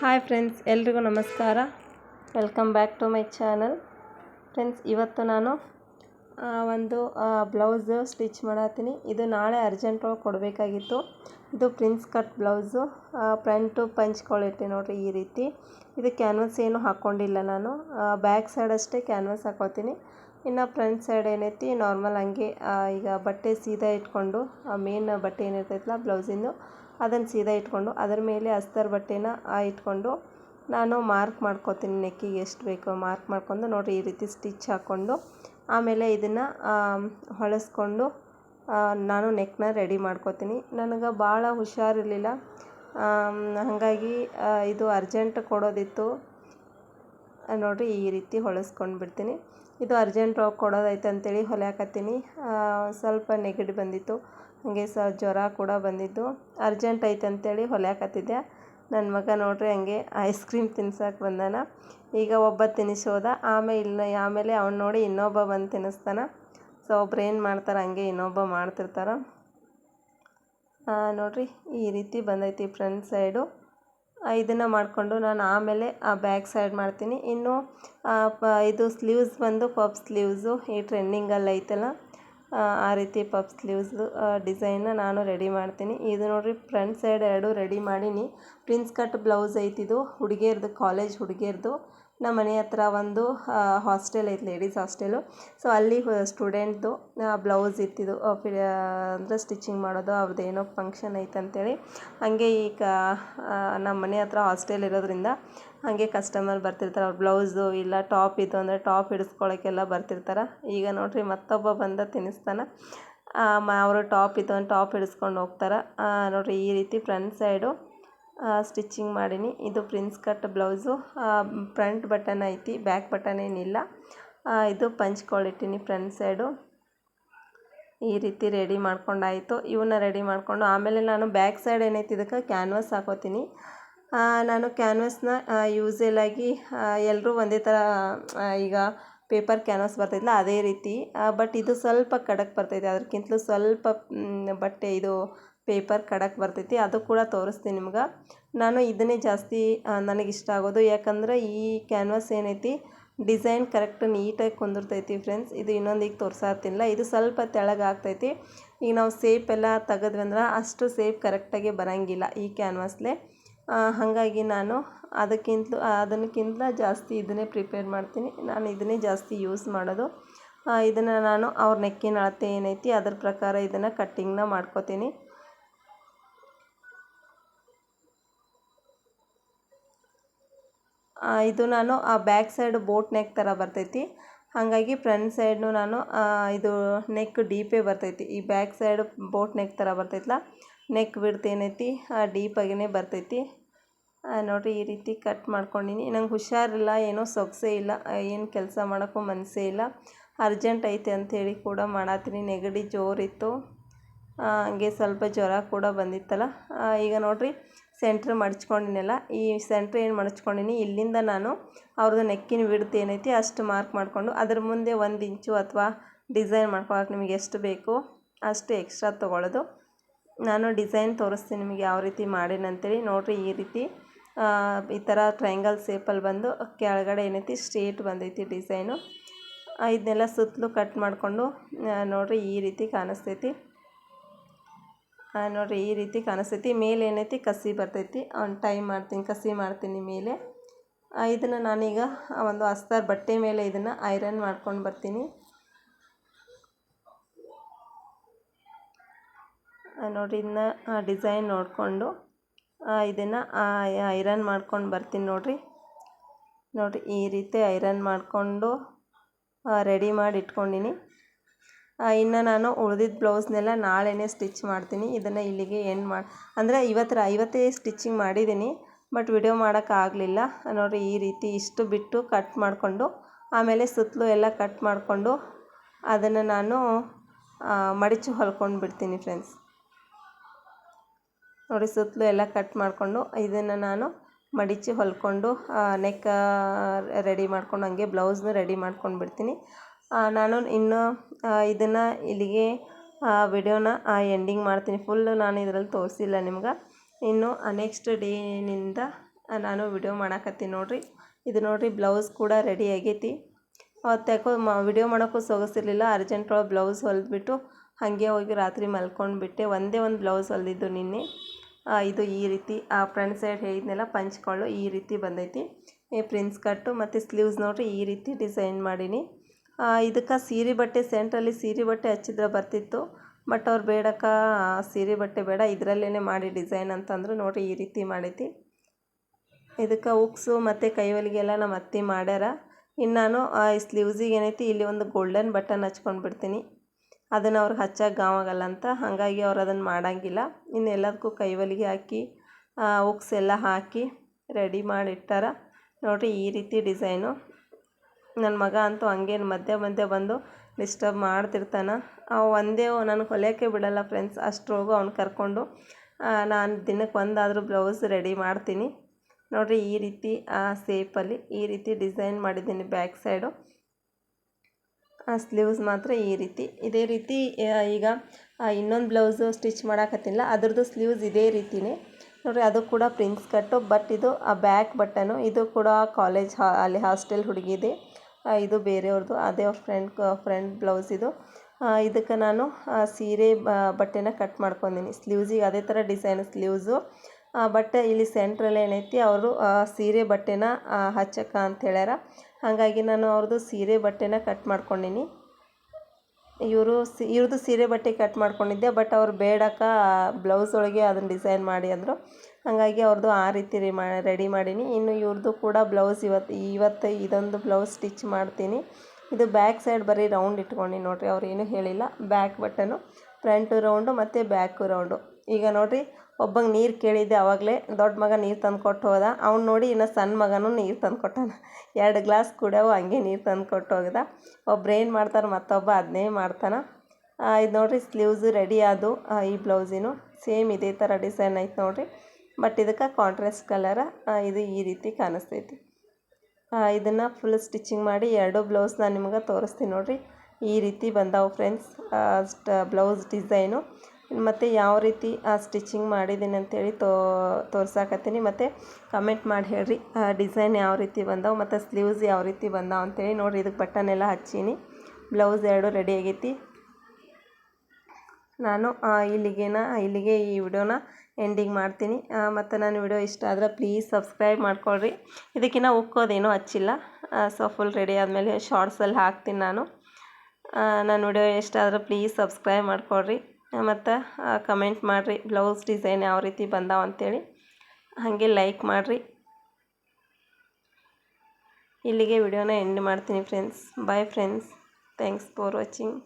Hi friends ಎಲ್ರಿಗೂ ನಮಸ್ಕಾರ. Welcome back to my channel friends ಇವತ್ತು ನಾನು ಒಂದು ಬ್ಲೌಸು ಸ್ಟಿಚ್ ಮಾಡತ್ತೀನಿ ಇದು ನಾಳೆ ಅರ್ಜೆಂಟ್ ಒಳಗೆ ಕೊಡಬೇಕಾಗಿತ್ತು. ಇದು prince cut blouse front punch ಕೊಳಿಟ್ಟೆ ನೋಡಿರಿ ಈ ರೀತಿ. ಇದು ಕ್ಯಾನ್ವಸ್ ಏನು ಹಾಕ್ಕೊಂಡಿಲ್ಲ ನಾನು. ಬ್ಯಾಕ್ ಸೈಡ್ ಅಷ್ಟೇ ಕ್ಯಾನ್ವಸ್ ಹಾಕೋತೀನಿ. ಇನ್ನು ಫ್ರಂಟ್ ಸೈಡ್ ಏನೈತಿ ನಾರ್ಮಲ್ ಹಂಗೆ ಈಗ ಬಟ್ಟೆ ಸೀದಾ ಇಟ್ಕೊಂಡು ಮೇನ್ ಬಟ್ಟೆ ಏನಿರ್ತೈತಲ್ಲ ಬ್ಲೌಸಿಂದು ಅದನ್ನು ಸೀದಾ ಇಟ್ಕೊಂಡು ಅದರ ಮೇಲೆ ಅಸ್ತರ್ ಬಟ್ಟೆನ ಇಟ್ಕೊಂಡು ನಾನು ಮಾರ್ಕ್ ಮಾಡ್ಕೊತೀನಿ ನೆಕ್ಕಿಗೆ ಎಷ್ಟು ಬೇಕೋ ಮಾರ್ಕ್ ಮಾಡ್ಕೊಂಡು ನೋಡಿರಿ ಈ ರೀತಿ ಸ್ಟಿಚ್ ಹಾಕ್ಕೊಂಡು ಆಮೇಲೆ ಇದನ್ನು ಹೊಲಿಸ್ಕೊಂಡು ನಾನು ನೆಕ್ನ ರೆಡಿ ಮಾಡ್ಕೊತೀನಿ. ನನಗೆ ಭಾಳ ಹುಷಾರಿರಲಿಲ್ಲ. ಹಾಗಾಗಿ ಇದು ಅರ್ಜೆಂಟ್ ಕೊಡೋದಿತ್ತು. ನೋಡಿರಿ ಈ ರೀತಿ ಹೊಲಿಸ್ಕೊಂಡು ಬಿಡ್ತೀನಿ. ಇದು ಅರ್ಜೆಂಟ್ ಕೊಡೋದೈತೆ ಅಂತೇಳಿ ಹೊಲಿಯಾಕತ್ತೀನಿ ಸ್ವಲ್ಪ ನೆಗಡಿ ಬಂದಿತ್ತು. ಹಾಗೆ ಸಹ ಜ್ವರ ಕೂಡ ಬಂದಿದ್ದು. ಅರ್ಜೆಂಟ್ ಐತೆ ಅಂತೇಳಿ ಹೊಲಿಯಾಕತ್ತಿದ್ದೆ. ನನ್ನ ಮಗ ನೋಡ್ರಿ ಹಂಗೆ ಐಸ್ ಕ್ರೀಮ್ ತಿನ್ಸಕ್ಕೆ ಬಂದಾನ. ಈಗ ಒಬ್ಬ ತಿನ್ನಿಸೋದ ಆಮೇಲೆ ಇಲ್ಲ ಆಮೇಲೆ ಅವ್ನು ನೋಡಿ ಇನ್ನೊಬ್ಬ ಬಂದು ತಿನ್ನಿಸ್ತಾನ ಸೊ ಒಬ್ರು ಏನು ಮಾಡ್ತಾರೆ ಹಂಗೆ ಇನ್ನೊಬ್ಬ ಮಾಡ್ತಿರ್ತಾರೆ. ನೋಡ್ರಿ ಈ ರೀತಿ ಬಂದೈತಿ ಫ್ರಂಟ್ ಸೈಡು. ಇದನ್ನು ಮಾಡಿಕೊಂಡು ನಾನು ಆಮೇಲೆ ಆ ಬ್ಯಾಕ್ ಸೈಡ್ ಮಾಡ್ತೀನಿ. ಇನ್ನು ಇದು ಸ್ಲೀವ್ಸ್ ಬಂದು ಪಪ್ ಸ್ಲೀವ್ಸು ಈ ಟ್ರೆಂಡಿಂಗಲ್ಲಿ ಐತಲ್ಲ. ಆ, ರೀತಿ ಪಫ್ ಸ್ಲೀವ್ಸ್ ಡಿಸೈನ್ನ ನಾನು ರೆಡಿ ಮಾಡ್ತೀನಿ. ಇದು ನೋಡಿರಿ ಫ್ರಂಟ್ ಸೈಡ್ ಎರಡು ರೆಡಿ ಮಾಡೀನಿ. ಪ್ರಿನ್ಸ್ ಕಟ್ ಬ್ಲೌಸ್ ಐತಿದು ಹುಡುಗಿಯರ್ದು ಕಾಲೇಜ್ ಹುಡುಗಿಯರ್ದು ನಮ್ಮ ಮನೆ ಹತ್ರ ಒಂದು ಹಾಸ್ಟೆಲ್ ಐತೆ ಲೇಡೀಸ್ ಹಾಸ್ಟೆಲು ಸೊ ಅಲ್ಲಿ ಸ್ಟೂಡೆಂಟ್ದು ಬ್ಲೌಸ್ ಇತ್ತಿದು ಅಂದರೆ ಸ್ಟಿಚಿಂಗ್ ಮಾಡೋದು ಅವ್ರದ್ದು ಏನೋ ಫಂಕ್ಷನ್ ಐತೆ ಹಂಗೆ ಈಗ ನಮ್ಮ ಮನೆ ಹತ್ರ ಹಾಸ್ಟೆಲ್ ಇರೋದ್ರಿಂದ ಹಾಗೆ ಕಸ್ಟಮರ್ ಬರ್ತಿರ್ತಾರೆ. ಅವ್ರ ಬ್ಲೌಸು ಇಲ್ಲ ಟಾಪ್ ಇತ್ತು ಅಂದರೆ ಟಾಪ್ ಹಿಡಿಸ್ಕೊಳಕ್ಕೆಲ್ಲ ಬರ್ತಿರ್ತಾರೆ. ಈಗ ನೋಡಿರಿ, ಮತ್ತೊಬ್ಬ ಬಂದ ತಿನ್ನಿಸ್ತಾನೆ ಅವರು ಟಾಪ್ ಇತ್ತು ಅಂದ್ರೆ ಟಾಪ್ ಹಿಡಿಸ್ಕೊಂಡು ಹೋಗ್ತಾರೆ. ನೋಡಿರಿ, ಈ ರೀತಿ ಫ್ರಂಟ್ ಸೈಡು ಸ್ಟಿಚಿಂಗ್ ಮಾಡೀನಿ. ಇದು prince cut blouse. Front button ಐತಿ, ಬ್ಯಾಕ್ ಬಟನ್ ಏನಿಲ್ಲ. ಇದು ಪಂಚ್ ಕೊಳಿಟ್ಟೀನಿ ಫ್ರಂಟ್ ಸೈಡು. ಈ ರೀತಿ ರೆಡಿ ಮಾಡ್ಕೊಂಡಾಯಿತು. ಇವನ್ನ ರೆಡಿ ಮಾಡಿಕೊಂಡು ಆಮೇಲೆ ನಾನು ಬ್ಯಾಕ್ ಸೈಡ್ ಏನೈತಿ ಇದಕ್ಕೆ ಕ್ಯಾನ್ವಾಸ್ ಹಾಕೋತೀನಿ. ನಾನು ಕ್ಯಾನ್ವಾಸ್ನ ಯೂಸೆಲಾಗಿ ಎಲ್ಲರೂ ಒಂದೇ ಥರ ಈಗ ಪೇಪರ್ ಕ್ಯಾನ್ವಸ್ ಬರ್ತೈತಿಲ್ಲ ಅದೇ ರೀತಿ. ಬಟ್ ಇದು ಸ್ವಲ್ಪ ಖಡಕ್ ಬರ್ತೈತೆ. ಅದಕ್ಕಿಂತಲೂ ಸ್ವಲ್ಪ ಬಟ್ಟೆ ಇದು ಪೇಪರ್ ಕಡಕ್ಕೆ ಬರ್ತೈತಿ, ಅದು ಕೂಡ ತೋರಿಸ್ತೀನಿ ನಿಮ್ಗೆ. ನಾನು ಇದನ್ನೇ ಜಾಸ್ತಿ ನನಗೆ ಇಷ್ಟ ಆಗೋದು. ಯಾಕಂದ್ರೆ ಈ ಕ್ಯಾನ್ವಾಸ್ ಏನೈತಿ ಡಿಸೈನ್ ಕರೆಕ್ಟ್ ನೀಟಾಗಿ ಕುಂದಿರ್ತೈತಿ ಫ್ರೆಂಡ್ಸ್ ಇದು ಇನ್ನೊಂದು ಈಗ ಇದು ಸ್ವಲ್ಪ ತೆಳಗೆ ಆಗ್ತೈತಿ. ಈಗ ನಾವು ಸೇಪ್ ಎಲ್ಲ ತೆಗೆದ್ವಿ ಅಷ್ಟು ಸೇಪ್ ಕರೆಕ್ಟಾಗಿ ಬರೋಂಗಿಲ್ಲ ಈ ಕ್ಯಾನ್ವಾಸ್ಲೆ ಹಾಗಾಗಿ ನಾನು ಅದಕ್ಕಿಂತ ಅದನ್ನಕ್ಕಿಂತ ಜಾಸ್ತಿ ಇದನ್ನೇ ಪ್ರಿಪೇರ್ ಮಾಡ್ತೀನಿ. ನಾನು ಇದನ್ನೇ ಜಾಸ್ತಿ ಯೂಸ್ ಮಾಡೋದು. ಇದನ್ನು ನಾನು ಅವ್ರ ನೆಕ್ಕಿನ ಅಳತೆ ಏನೈತಿ, ಅದ್ರ ಪ್ರಕಾರ ಇದನ್ನು ಕಟ್ಟಿಂಗ್ನ ಮಾಡ್ಕೋತೀನಿ. ಇದು ನಾನು ಆ ಬ್ಯಾಕ್ ಸೈಡ್ ಬೋಟ್ ನೆಕ್ ಥರ ಬರ್ತೈತಿ. ಹಾಗಾಗಿ ಫ್ರಂಟ್ ಸೈಡ್ನು ನಾನು ಇದು ನೆಕ್ ಡೀಪೇ ಬರ್ತೈತಿ. ಈ ಬ್ಯಾಕ್ ಸೈಡ್ ಬೋಟ್ ನೆಕ್ ಥರ ಬರ್ತೈತಲ್ಲ ನೆಕ್ ಬಿಡ್ತ್ ಏನೈತಿ ಡೀಪಾಗಿನೇ ಬರ್ತೈತಿ. ನೋಡಿರಿ ಈ ರೀತಿ ಕಟ್ ಮಾಡ್ಕೊಂಡಿನಿ. ನಂಗೆ ಹುಷಾರಿಲ್ಲ, ಏನೋ ಸೊಗಸೇ ಇಲ್ಲ ಏನು ಕೆಲಸ ಮಾಡೋಕ್ಕೂ ಮನಸ್ಸೇ ಇಲ್ಲ. ಅರ್ಜೆಂಟ್ ಐತೆ ಅಂಥೇಳಿ ಕೂಡ ಮಾಡತ್ತೀನಿ. ನೆಗಡಿ ಜೋರಿತ್ತು. ಹಂಗೆ ಸ್ವಲ್ಪ ಜ್ವರ ಕೂಡ ಬಂದಿತ್ತಲ್ಲ ಈಗ ನೋಡ್ರಿ ಸೆಂಟ್ರ್ ಮಡ್ಚ್ಕೊಂಡಿನಲ್ಲ, ಈ ಸೆಂಟ್ರ್ ಏನು ಮಡಚ್ಕೊಂಡಿನಿ, ಇಲ್ಲಿಂದ ನಾನು ಅವ್ರದ್ದು ನೆಕ್ಕಿನ ವಿಡ್ತ್ ಏನೈತಿ ಅಷ್ಟು ಮಾರ್ಕ್ ಮಾಡಿಕೊಂಡು ಅದ್ರ ಮುಂದೆ ಒಂದು ಇಂಚು ಅಥವಾ ಡಿಸೈನ್ ಮಾಡ್ಕೊಳಕ್ಕೆ ನಿಮಗೆ ಎಷ್ಟು ಬೇಕು ಅಷ್ಟು ಎಕ್ಸ್ಟ್ರಾ ತೊಗೊಳ್ಳೋದು ನಾನು ಡಿಸೈನ್ ತೋರಿಸ್ತೀನಿ ನಿಮಗೆ ಯಾವ ರೀತಿ ಮಾಡೀನಂತೇಳಿ ನೋಡಿರಿ ಈ ರೀತಿ ಈ ಥರ ಟ್ರಯಾಂಗಲ್ ಸೇಪಲ್ಲಿ ಬಂದು ಕೆಳಗಡೆ ಏನೈತಿ ಸ್ಟ್ರೇಟ್ ಬಂದೈತಿ ಡಿಸೈನು ಇದನ್ನೆಲ್ಲ ಸುತ್ತಲೂ ಕಟ್ ಮಾಡಿಕೊಂಡು ನೋಡಿರಿ ಈ ರೀತಿ ಕಾಣಿಸ್ತೈತಿ. ನೋಡ್ರಿ, ಈ ರೀತಿ ಕಾಣಿಸ್ತೈತಿ. ಮೇಲೆ ಏನೈತಿ? ಕಸಿ ಬರ್ತೈತಿ. ಅವ್ನು ಟೈ ಮಾಡ್ತೀನಿ, ಕಸಿ ಮಾಡ್ತೀನಿ ಮೇಲೆ. ಇದನ್ನು ನಾನೀಗ ಒಂದು ಹಸ್ತಾರ್ ಬಟ್ಟೆ ಮೇಲೆ ಇದನ್ನು ಐರನ್ ಮಾಡ್ಕೊಂಡು ಬರ್ತೀನಿ. ನೋಡಿ ಇದನ್ನ ಡಿಸೈನ್ ನೋಡಿಕೊಂಡು ಇದನ್ನು ಐರನ್ ಮಾಡ್ಕೊಂಡು ಬರ್ತೀನಿ ನೋಡಿರಿ. ನೋಡಿರಿ, ಈ ರೀತಿ ಐರನ್ ಮಾಡಿಕೊಂಡು ರೆಡಿ ಮಾಡಿ ಇಟ್ಕೊಂಡಿನಿ. ಇನ್ನು ನಾನು ಉಳ್ದಿದ್ದ ಬ್ಲೌಸ್ನೆಲ್ಲ ನಾಳೆನೇ ಸ್ಟಿಚ್ ಮಾಡ್ತೀನಿ. ಇದನ್ನು ಇಲ್ಲಿಗೆ ಎಂಡ್ ಮಾಡಿ ಅಂದರೆ ಇವತ್ತರ ಐವತ್ತೇ ಸ್ಟಿಚಿಂಗ್ ಮಾಡಿದ್ದೀನಿ, ಬಟ್ ವಿಡಿಯೋ ಮಾಡೋಕ್ಕಾಗಲಿಲ್ಲ ನೋಡಿರಿ, ಈ ರೀತಿ ಇಷ್ಟು ಬಿಟ್ಟು ಕಟ್ ಮಾಡಿಕೊಂಡು, ಆಮೇಲೆ ಸುತ್ತಲೂ ಎಲ್ಲ ಕಟ್ ಮಾಡಿಕೊಂಡು, ಅದನ್ನು ನಾನು ಮಡಿಚು ಹೊಲ್ಕೊಂಡು ಬಿಡ್ತೀನಿ ಫ್ರೆಂಡ್ಸ್ ನೋಡಿ ಸುತ್ತಲೂ ಎಲ್ಲ ಕಟ್ ಮಾಡಿಕೊಂಡು, ಇದನ್ನು ನಾನು ಮಡಿಚಿ ಹೊಲ್ಕೊಂಡು ನೆಕ್ ರೆಡಿ ಮಾಡ್ಕೊಂಡು, ಹಂಗೆ ಬ್ಲೌಸ್ನು ರೆಡಿ ಮಾಡ್ಕೊಂಡು ಬಿಡ್ತೀನಿ. ನಾನು ಇನ್ನು ಇದನ್ನು ಇಲ್ಲಿಗೆ ವಿಡಿಯೋನ ಎಂಡಿಂಗ್ ಮಾಡ್ತೀನಿ. ಫುಲ್ಲು ನಾನು ಇದರಲ್ಲಿ ತೋರಿಸಿಲ್ಲ ನಿಮ್ಗೆ. ಇನ್ನು ನೆಕ್ಸ್ಟ್ ಡೇನಿಂದ ನಾನು ವಿಡಿಯೋ ಮಾಡಾಕತ್ತೀನಿ ನೋಡಿರಿ. ಇದು ನೋಡಿರಿ ಬ್ಲೌಸ್ ಕೂಡ ರೆಡಿ ಆಗೈತಿ. ಅವತ್ತು ಯಾಕೋ ಮ, ವಿಡಿಯೋ ಮಾಡೋಕ್ಕೂ ಸೊಗಸಿರಲಿಲ್ಲ. ಅರ್ಜೆಂಟ್ ಒಳಗೆ ಬ್ಲೌಸ್ ಹೊಲಿದ್ಬಿಟ್ಟು, ಹಾಗೆ ಹೋಗಿ ರಾತ್ರಿ ಮಲ್ಕೊಂಡ್ಬಿಟ್ಟೆ. ಒಂದೇ ಒಂದು ಬ್ಲೌಸ್ ಹೊಲಿದಿದ್ದು ನಿನ್ನೆ. ಇದು ಈ ರೀತಿ, ಆ ಫ್ರಂಟ್ ಸೈಡ್ ಹೇಳಿದ್ನೆಲ್ಲ ಪಂಚ್ಕೊಳ್ಳು ಈ ರೀತಿ ಬಂದೈತಿ. ಈ ಪ್ರಿನ್ಸ್ ಕಟ್ಟು, ಮತ್ತು ಸ್ಲೀವ್ಸ್ ನೋಡಿರಿ, ಈ ರೀತಿ ಡಿಸೈನ್ ಮಾಡೀನಿ. ಇದಕ್ಕೆ ಸೀರೆ ಬಟ್ಟೆ ಸೆಂಟ್ರಲ್ಲಿ ಸೀರೆ ಬಟ್ಟೆ ಹಚ್ಚಿದ್ರೆ ಬರ್ತಿತ್ತು. ಬಟ್ ಅವ್ರು ಬೇಡಕ್ಕ, ಸೀರೆ ಬಟ್ಟೆ ಬೇಡ ಇದರಲ್ಲೇ ಮಾಡಿ ಡಿಸೈನ್ ಅಂತಂದರು ನೋಡಿರಿ ಈ ರೀತಿ ಮಾಡೈತಿ ಇದಕ್ಕೆ ಉಕ್ಸು ಮತ್ತು ಕೈವಲಿಗೆಲ್ಲ ನಮ್ಮ ಅತ್ತೆ ಮಾಡ್ಯಾರ. ಇನ್ನು ನಾನು, ಆ ಸ್ಲೀವ್ಸಿಗೆ ಏನೈತಿ, ಇಲ್ಲಿ ಒಂದು ಗೋಲ್ಡನ್ ಬಟನ್ ಹಚ್ಕೊಂಡು ಬಿಡ್ತೀನಿ. ಅದನ್ನು ಅವ್ರಿಗೆ ಹಚ್ಚಕ್ಕೆ ಗಾವಾಗಲ್ಲ ಅಂತ, ಹಾಗಾಗಿ ಅವ್ರು ಅದನ್ನು ಮಾಡೋಂಗಿಲ್ಲ. ಇನ್ನು ಎಲ್ಲದಕ್ಕೂ ಕೈವಲಿಗೆ ಹಾಕಿ ಉಕ್ಸೆಲ್ಲ ಹಾಕಿ ರೆಡಿ ಮಾಡಿ ಇಟ್ಟಾರ. ನೋಡಿರಿ ಈ ರೀತಿ ಡಿಸೈನು. ನನ್ನ ಮಗ ಅಂತೂ ಹಂಗೇನು ಮಧ್ಯೆ ಮಧ್ಯೆ ಬಂದು ಡಿಸ್ಟರ್ಬ್ ಮಾಡ್ತಿರ್ತಾನೆ. ಅವ ಒಂದೇ ನನಗೆ ಹೊಲಿಯೋಕ್ಕೆ ಬಿಡೋಲ್ಲ ಫ್ರೆಂಡ್ಸ್ ಅಷ್ಟ್ರೊಳಗೂ ಅವ್ನು ಕರ್ಕೊಂಡು ನಾನು ದಿನಕ್ಕೆ ಒಂದಾದರೂ ಬ್ಲೌಸ್ ರೆಡಿ ಮಾಡ್ತೀನಿ. ನೋಡಿರಿ ಈ ರೀತಿ, ಆ ಸೇಪಲ್ಲಿ ಈ ರೀತಿ ಡಿಸೈನ್ ಮಾಡಿದ್ದೀನಿ ಬ್ಯಾಕ್ ಸೈಡು ಆ ಸ್ಲೀವ್ಸ್ ಮಾತ್ರ ಈ ರೀತಿ. ಇದೇ ರೀತಿ ಈಗ ಇನ್ನೊಂದು ಬ್ಲೌಸು ಸ್ಟಿಚ್ ಮಾಡೋಕತ್ತಿಲ್ಲ. ಅದ್ರದ್ದು ಸ್ಲೀವ್ಸ್ ಇದೇ ರೀತಿನೇ. ನೋಡಿರಿ ಅದು ಕೂಡ ಪ್ರಿನ್ಸ್ ಕಟ್ಟು ಬಟ್ ಇದು ಆ ಬ್ಯಾಕ್ ಬಟನು ಇದು ಕೂಡ ಕಾಲೇಜ್ ಅಲ್ಲಿ ಹಾಸ್ಟೆಲ್ ಹುಡುಗಿದೆ. ಇದು ಬೇರೆಯವ್ರದ್ದು. ಅದೇ ಅವ್ರ ಫ್ರೆಂಡ್ ಫ್ರೆಂಡ್ ಬ್ಲೌಸ್ ಇದು. ಇದಕ್ಕೆ ನಾನು ಸೀರೆ ಬಟ್ಟೆನ ಕಟ್ ಮಾಡ್ಕೊಂಡಿನಿ. ಸ್ಲೀವ್ಸಿಗೆ ಅದೇ ಥರ ಡಿಸೈನ್ ಸ್ಲೀವ್ಸು ಬಟ್ ಇಲ್ಲಿ ಸೆಂಟ್ರಲ್ಲಿ ಏನೈತಿ, ಅವರು ಸೀರೆ, ಬಟ್ಟೆನ ಹಚ್ಚಕ್ಕ ಅಂತ ಹೇಳ್ಯಾರ. ಹಾಗಾಗಿ ನಾನು ಅವ್ರದ್ದು ಸೀರೆ, ಬಟ್ಟೆನ ಕಟ್ ಮಾಡ್ಕೊಂಡೀನಿ. ಇವರು ಸಿ ಇವ್ರದ್ದು ಸೀರೆ, ಬಟ್ಟೆ ಕಟ್ ಮಾಡ್ಕೊಂಡಿದ್ದೆ ಬಟ್ ಅವ್ರು ಬೇಡಕ್ಕ ಬ್ಲೌಸ್ ಒಳಗೆ ಅದನ್ನು ಡಿಸೈನ್ ಮಾಡಿ ಅಂದರು. ಹಾಗಾಗಿ ಅವ್ರದ್ದು ಆ ರೀತಿ ರೀ ಮಾ ರೆಡಿ ಮಾಡೀನಿ. ಇನ್ನು ಇವ್ರದ್ದು ಕೂಡ ಬ್ಲೌಸ್ ಇವತ್ತು ಇವತ್ತು ಇದೊಂದು ಬ್ಲೌಸ್ ಸ್ಟಿಚ್ ಮಾಡ್ತೀನಿ. ಇದು ಬ್ಯಾಕ್ ಸೈಡ್ ಬರೀ ರೌಂಡ್ ಇಟ್ಕೊಂಡು ನೋಡಿರಿ, ಅವ್ರು ಏನೂ ಹೇಳಿಲ್ಲ. ಬ್ಯಾಕ್ ಬಟನು ಫ್ರಂಟು ರೌಂಡು ಮತ್ತು ಬ್ಯಾಕು ರೌಂಡು ಈಗ ನೋಡಿರಿ, ಒಬ್ಬಂಗೆ ನೀರು ಕೇಳಿದ್ದೆ ಆವಾಗಲೇ ದೊಡ್ಡ ಮಗ ನೀರು ತಂದು ಕೊಟ್ಟು ಹೋದ. ಅವ್ನು ನೋಡಿ ಇನ್ನು ಸಣ್ಣ ಮಗನೂ ನೀರು ತಂದು ಕೊಟ್ಟಾನ. ಎರಡು ಗ್ಲಾಸ್ ಕುಡಿಯವು ಹಂಗೆ ನೀರು ತಂದು ಕೊಟ್ಟು ಹೋಗಿದ. ಒಬ್ರು ಏನು ಮಾಡ್ತಾರೆ ಮತ್ತೊಬ್ಬ ಅದನ್ನೇ ಮಾಡ್ತಾನೆ. ಇದು ನೋಡಿರಿ ಸ್ಲೀವ್ಸು ರೆಡಿ ಆದು ಈ ಬ್ಲೌಸಿನೂ ಸೇಮ್ ಇದೇ ಥರ ಡಿಸೈನ್ ಐತೆ ನೋಡ್ರಿ. ಬಟ್ ಇದಕ್ಕೆ ಕಾಂಟ್ರಾಸ್ಟ್ ಕಲರ ಇದು ಈ ರೀತಿ ಕಾಣಿಸ್ತೈತಿ. ಇದನ್ನು ಫುಲ್ ಸ್ಟಿಚಿಂಗ್ ಮಾಡಿ ಎರಡು ಬ್ಲೌಸ್ ನಾನು ನಿಮ್ಗೆ ತೋರಿಸ್ತೀನಿ ನೋಡಿರಿ. ಈ ರೀತಿ ಬಂದಾವು ಫ್ರೆಂಡ್ಸ್ ಬ್ಲೌಸ್ ಡಿಸೈನು ಮತ್ತು ಯಾವ ರೀತಿ ಸ್ಟಿಚಿಂಗ್ ಮಾಡಿದ್ದೀನಿ ಅಂತೇಳಿ ತೋ, ತೋರ್ಸಾಕತ್ತೀನಿ. ಮತ್ತು ಕಮೆಂಟ್ ಮಾಡಿ ಹೇಳ್ರಿ ಡಿಸೈನ್ ಯಾವ ರೀತಿ ಬಂದಾವು, ಮತ್ತು ಸ್ಲೀವ್ಸ್ ಯಾವ ರೀತಿ ಬಂದಾವು ಅಂತೇಳಿ ನೋಡಿರಿ. ಇದಕ್ಕೆ ಬಟನ್ ಎಲ್ಲ ಹಚ್ಚೀನಿ. ಬ್ಲೌಸ್ ಎರಡು ರೆಡಿ ಆಗೈತಿ. ನಾನು ಇಲ್ಲಿಗೇನ, ಇಲ್ಲಿಗೆ ಈ ವಿಡಿಯೋನ ಎಂಡಿಂಗ್ ಮಾಡ್ತೀನಿ. ಮತ್ತು ನನ್ನ ವಿಡಿಯೋ ಇಷ್ಟ ಆದರೆ ಪ್ಲೀಸ್ ಸಬ್ಸ್ಕ್ರೈಬ್ ಮಾಡ್ಕೊಳ್ರಿ. ಇದಕ್ಕಿಂತ ಉಕ್ಕೋದೇನೂ ಹಚ್ಚಿಲ್ಲ. ಸೊ ಫುಲ್ ರೆಡಿ ಆದಮೇಲೆ ಶಾರ್ಟ್ಸಲ್ಲಿ ಹಾಕ್ತೀನಿ ನಾನು. ನನ್ನ ವಿಡಿಯೋ ಇಷ್ಟ ಆದರೆ ಪ್ಲೀಸ್ ಸಬ್ಸ್ಕ್ರೈಬ್ ಮಾಡ್ಕೊಳ್ರಿ. ಮತ್ತು ಕಮೆಂಟ್ ಮಾಡಿರಿ. ಬ್ಲೌಸ್ ಡಿಸೈನ್ ಯಾವ ರೀತಿ ಬಂದಾವ ಅಂತೇಳಿ. ಹಾಗೆ ಲೈಕ್ ಮಾಡಿರಿ. ಇಲ್ಲಿಗೆ ವಿಡಿಯೋನ ಎಂಡ್ ಮಾಡ್ತೀನಿ friends bye friends thanks for watching